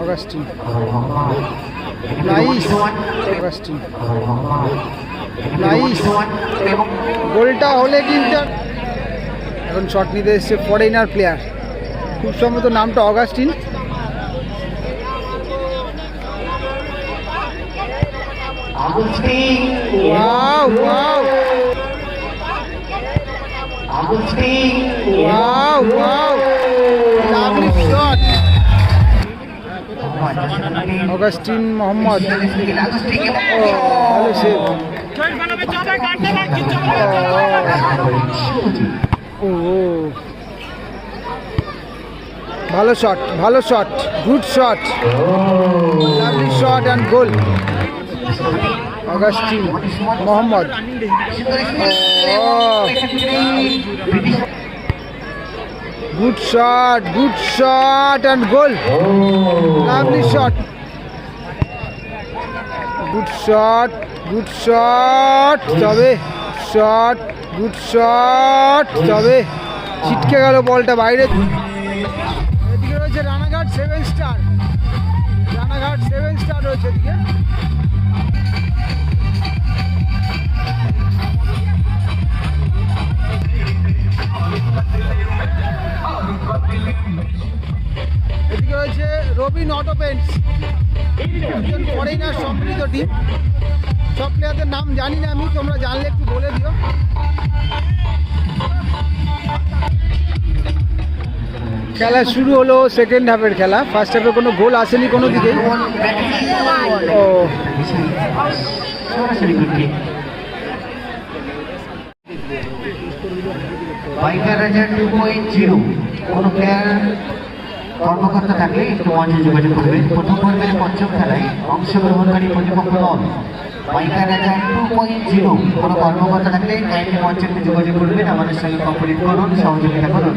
Augustine nice Augustine nice গোলটা হলে কিন্তু এখন শট নিতে এসছে ফরেনার প্লেয়ার খুব সম্ভবত নামটা Augustine wow wow wow wow lovely shot Augustine Mohammad. ও ভালো ও। ভালো শট ভালো shot good shot lovely shot and goal Augustine Mohammad. Good shot good shot and goal lovely shot good shot good shot তবে shot good shot তবে, ছিটকে গেল বলটা বাইরে। এদিকে রয়েছে Ranaghat seven star Ranaghat seven star রয়েছে এদিকে। রবিন অটো পেন্টস একজন ফরেনার সম্মিলিত টিম সব প্লেয়ারদের নাম জানি না আমি তোমরা জানলে একটু বলে দিও। খেলা শুরু হলো সেকেন্ড হাফের খেলা। ফার্স্ট হাফে কোনো গোল আসেনি কোনো দিকেই। ও। বাইকার টু পয়েন্ট জিরো কোনো প্লেয়ার কর্মকর্তা থাকলে একটু মঞ্চে যোগাযোগ করবেন। প্রথম পর্বের পঞ্চম খেলায় অংশগ্রহণকারী প্রতিপক্ষ দল বাইকার হাজার টু পয়েন্ট জিরো কোনো কর্মকর্তা থাকলে একই মঞ্চে যোগাযোগ করবেন। আমাদের সঙ্গে কম্প্লিট করুন, সহযোগিতা করুন।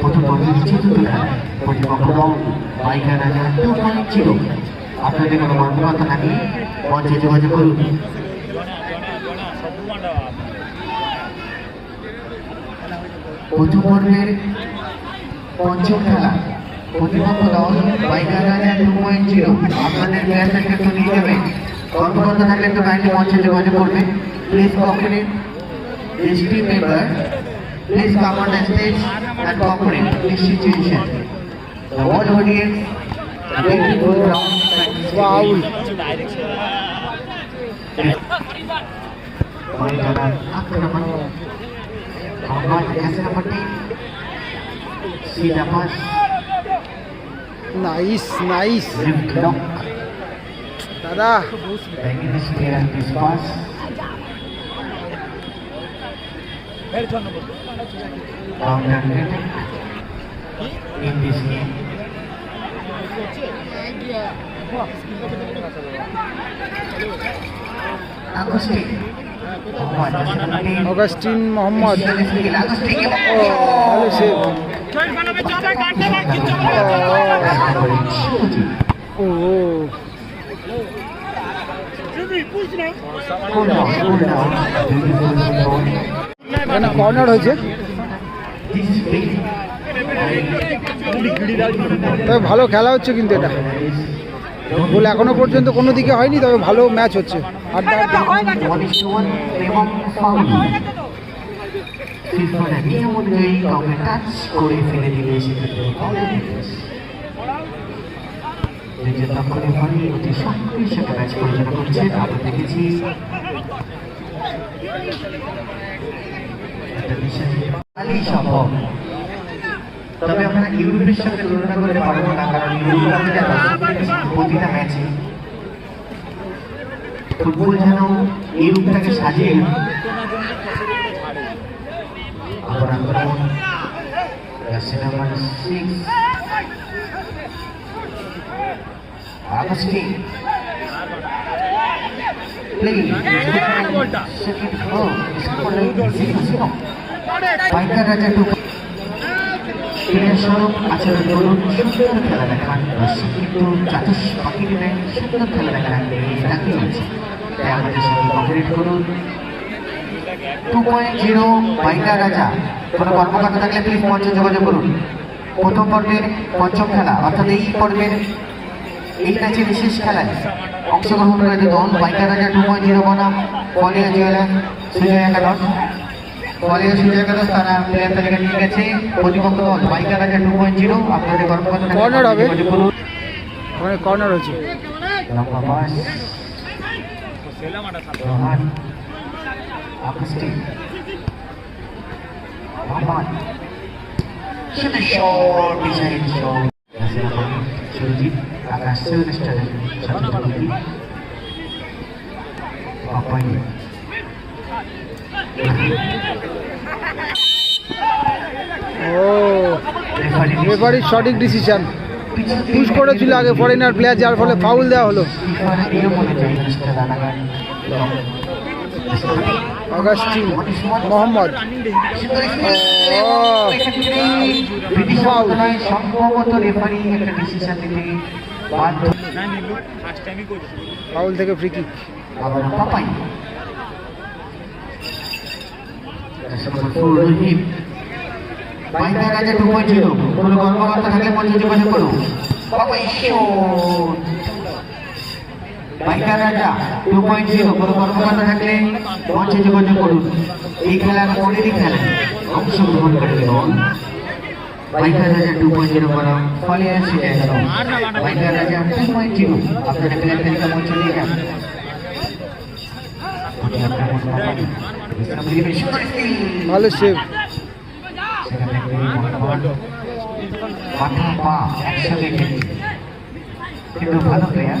প্রথম পর্বের চতুর্থ খেলায় প্রতিপক্ষ দল বাইকার হাজার টু পয়েন্ট জিরো আপনাদের কোনো কর্মকর্তা থাকলে মঞ্চে যোগাযোগ করুন। প্রথম পর্বের পঞ্চম খেলা প্রতিপক্ষ দল biker Raja two point zero আপনাদের প্লেয়ারদেরকে একটু নিয়ে যাবেন কর্মকর্তা থাকলে একটু কাইন্ডলি মঞ্চে যোগাযোগ করবেন please cooperate district member please come on the stage and cooperate this situation The whole audience waiting for the round practice. Foul biker আক্রমণ Muhammad didapat nice nice. Knock Tada. pengen sekian dispas Bang dan Nenek in this game Agustin. Agustin Muhammad. Oh, corner হয়েছে. তবে ভালো খেলা হচ্ছে কিন্তু এটা। গোল এখনও পর্যন্ত কোনো দিকে হয়নি তবে ভালো ম্যাচ হচ্ছে। আড্ডা আড্ডা। One is to one এবং ফাউল ফিফার নিয়ম অনুযায়ী কাউকে টাচ করে ফেলে দিলে সেক্ষেত্রে দক্ষিণে ভারী অতি সক্রিয় সাথে ম্যাচ পরিচালনা করছেন আমরা দেখেছি তবে আপনারা ইউরোপের সাথে তুলনা করতে পারব না, কারণ ইউরোপ প্রতিটা ম্যাচে ফুটবল যেন এই রূপটাকে সাজিয়ে আবার আক্রমণ jersey number six Agustin play second flow biker Raja two player স্বরূপ আচরণ করুন সুন্দর খেলা দেখান শিক্ষিত চাতুষ ন্যায় সুন্দর খেলা দেখান ডাকি আছে তাই আমাদের সঙ্গে কপারেট করুন টু পয়েন্ট জিরো বাইকার রাজা। কোনো কর্মকর্তা থাকলে প্লিজ মঞ্চে যোগাযোগ করুন। প্রথম পর্বের পঞ্চম খেলা অর্থাৎ এই পর্বের এই ম্যাচের বিশেষ খেলায় অংশগ্রহণ করে যে দল biker Raja two point zero বনাম কলিয়া জুয়েলার সুজয় একাদশ। কলিয়া সুজয় একাদশ তারা প্লেয়ার তালিকা নিয়ে গেছে। প্রতিপক্ষ দল biker Raja two point zero. আপনাদের কর্মকর্তা Corner হবে। কর্নার হচ্ছে লম্বা পাস রোহান আকস্টিক মোহাম্মদ শুধু শট ডিজাইন শট সুরজিৎ আকাশ সেভেন স্টারের সঠিক টুকুটি পাপাই ও রেফারির সঠিক ডিসিশন পুশ করেছিল আগে ফরেনার প্লেয়ার যার ফলে ফাউল দেওয়া হলো অগাস্টিন মোহাম্মদ। ফাউল থেকে free kick two point zero কোনো কর্মকর্তা থাকলে যোগাযোগ করুন biker Raja two point zero কোনো কর্মকর্তা থাকলে মঞ্চে যোগাযোগ করুন। এই খেলার পরেরই খেলায় অংশগ্রহণ করে দল biker Raja two point zero করা ফলে biker Raja two point zero আপনারা প্লেয়ার তালিকা মঞ্চে নিয়ে যান। ভালো সেভ মাথা পা একসাথে খেলি কিন্তু ভালো প্লেয়ার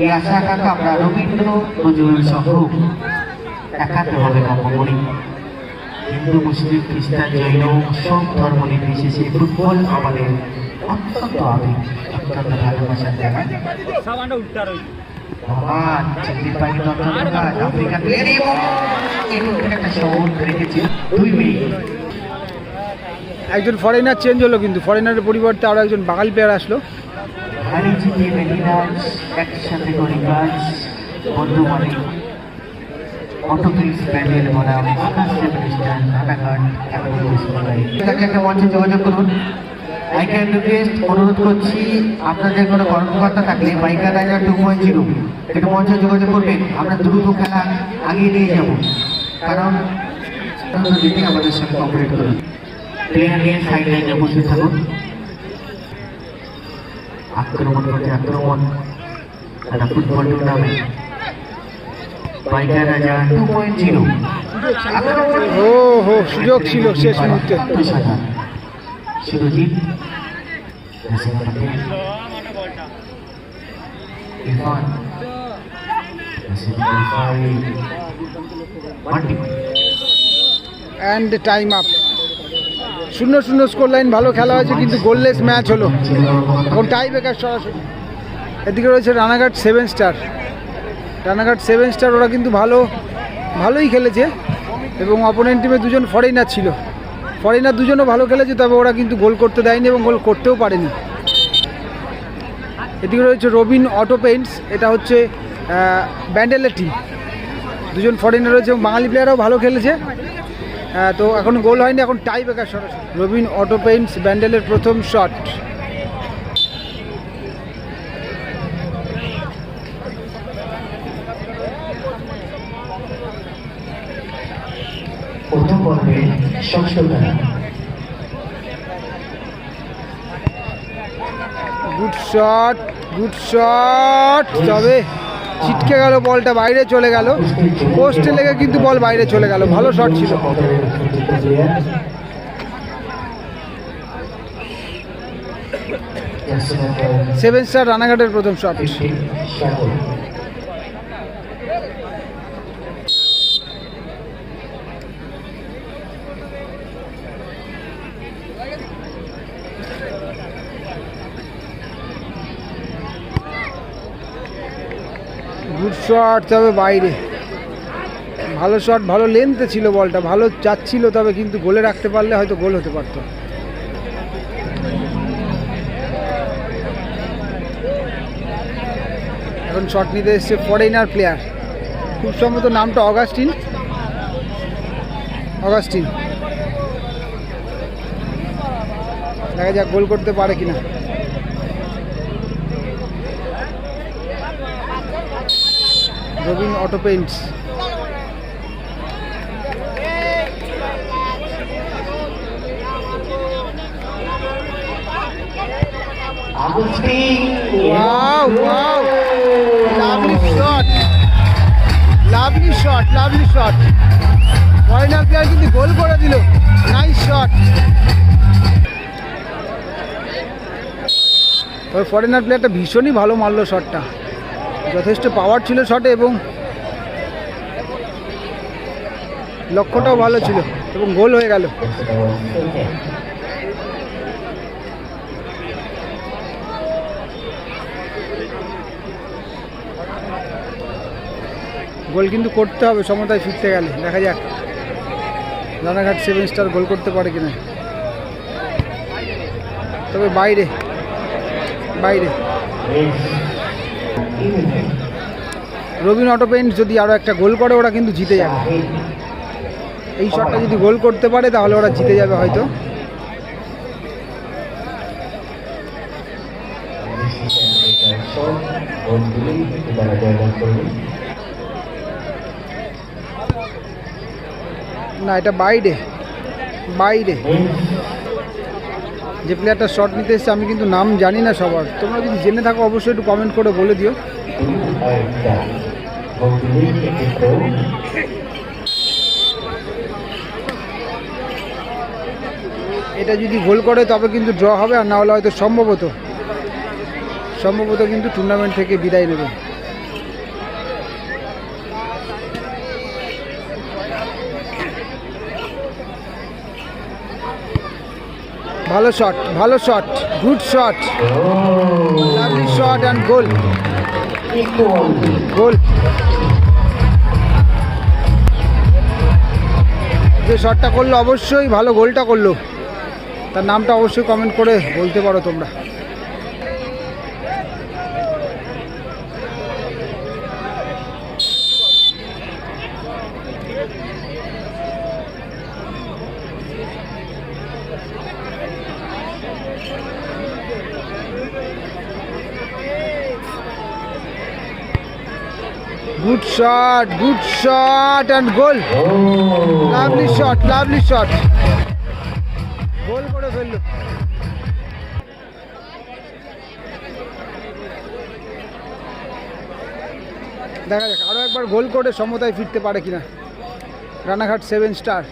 এই আশা আকাঙ্ক্ষা আমরা রবীন্দ্র নজরুল সহ হবে হিন্দু, মুসলিম, খ্রিস্টান, জৈন, সব ধর্ম নির্বিশেষে ফুটবল আমাদের অত্যন্ত আবেগ, অত্যন্ত ভালোবাসার জায়গা ভগবান দত্তকার আফ্রিকা একটা শহর দুই মিনিট একজন ফরেনার চেঞ্জ হলো কিন্তু ফরেনারের পরিবর্তে আরও একজন বাঙালি প্লেয়ার আসলো। হারি জিতে মেলিনাস একসাথে করি কাজ, বর্ধমানে অটোপ্রিন্স প্যান্ডেল বনাম আকাশ সেমিস্টার ঢাকাঘাট একাডেমি একটা মঞ্চে যোগাযোগ করুন। আই ক্যান রিকোয়েস্ট অনুরোধ করছি, আপনাদের কোনো কর্মকর্তা থাকলে বাইকার রাজা টু পয়েন্ট একটু মঞ্চে যোগাযোগ করবেন। আমরা দ্রুত খেলা আগিয়ে নিয়ে যাব। কারণ দিকে আমাদের সঙ্গে কপারেট করুন। প্লেয়ার নিয়ে সাইড লাইনে থাকুন। আক্রমণ করতে আক্রমণ একটা football tournament biker Raja two point zero ও হো সুযোগ ছিল শেষ মুহূর্তে সুরজিৎ ইরফান মান্টি অ্যান্ড টাইম আপ শূন্য শূন্য স্কোর লাইন ভালো খেলা হয়েছে, কিন্তু গোললেস ম্যাচ হলো। এখন টাই বেকার সরাসরি। এদিকে রয়েছে Ranaghat seven star Ranaghat seven star ওরা কিন্তু ভালো, ভালোই খেলেছে। এবং অপোনেন্ট টিমে দুজন ফরেনার ছিল। ফরেনার দুজনও ভালো খেলেছে, তবে ওরা কিন্তু গোল করতে দেয়নি এবং গোল করতেও পারেনি। এদিকে রয়েছে রবিন অটো পেন্টস এটা হচ্ছে ব্যান্ডেলের টিম দুজন ফরেনার রয়েছে এবং বাঙালি প্লেয়ারও ভালো খেলেছে। তো এখন গোল হয়নি এখন টাই বেকার সরাসরি রবিন অটো পেইন্টস ব্যান্ডেলের প্রথম শট প্রথম পর্বে গুড শট গুড শট তবে ছিটকে গেল, বলটা বাইরে চলে গেল। পোস্টে লেগে কিন্তু বল বাইরে চলে গেল, ভালো শট ছিল। সেভেন স্টার রানাঘাটের প্রথম শট শট তবে বাইরে। ভালো শট, ভালো লেন্থে ছিল বলটা, ভালো যাচ্ছিল তবে কিন্তু গোলে রাখতে পারলে হয়তো গোল হতে পারতো। এখন শট নিতে এসছে ফরেনার প্লেয়ার খুব সম্ভবত নামটা অগাস্টিন অগাস্টিন দেখা যাক গোল করতে পারে কিনা। রবিন অটো পেন্টস. Wow, wow. ফরেনার প্লেয়ার কিন্তু গোল করে দিল। নাইস শট ওই ফরেনার প্লেয়ারটা ভীষণই ভালো মারলো শটটা যথেষ্ট পাওয়ার ছিল শটে এবং লক্ষ্যটাও ভালো ছিল এবং গোল হয়ে গেল। গোল কিন্তু করতে হবে, সমতায় ফিরতে গেলে। দেখা যাক রানাঘাট সেভেন স্টার গোল করতে পারে কিনা। তবে বাইরে বাইরে। রবিন অটো পেন্ট যদি আরও একটা গোল করে, ওরা কিন্তু জিতে যাবে। এই শটটা যদি গোল করতে পারে, তাহলে ওরা জিতে যাবে হয়তো। না, এটা বাইরে বাইরে যে প্লেয়ারটা শট নিতে এসছে, আমি কিন্তু নাম জানি না সবার। তোমরা যদি জেনে থাকো, অবশ্যই একটু কমেন্ট করে বলে দিও। এটা যদি গোল করে, তবে কিন্তু ড্র হবে, আর না হলে হয়তো সম্ভবত সম্ভবত কিন্তু টুর্নামেন্ট থেকে বিদায় নেবে। ভালো শট ভালো shot good shot lovely shot and goal goal যে শটটা করল অবশ্যই, ভালো গোলটা করল। তার নামটা অবশ্যই কমেন্ট করে বলতে পারো তোমরা। Good shot good shot and goal lovely shot lovely shot goal করে ফেলল। দেখা যাক, আরও একবার গোল করে সমতায় ফিরতে পারে কিনা। রানাঘাট সেভেন স্টার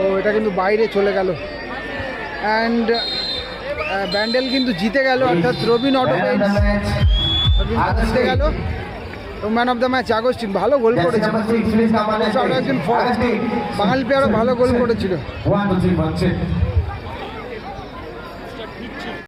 ও এটা কিন্তু বাইরে চলে গেল। অ্যান্ড ব্যান্ডেল কিন্তু জিতে গেল অর্থাৎ রবিন অটো জিতে গেল। Man of the match Agustin ভালো গোল করেছিল। একজন বাঙালি প্লেয়ারও ভালো গোল করেছিল।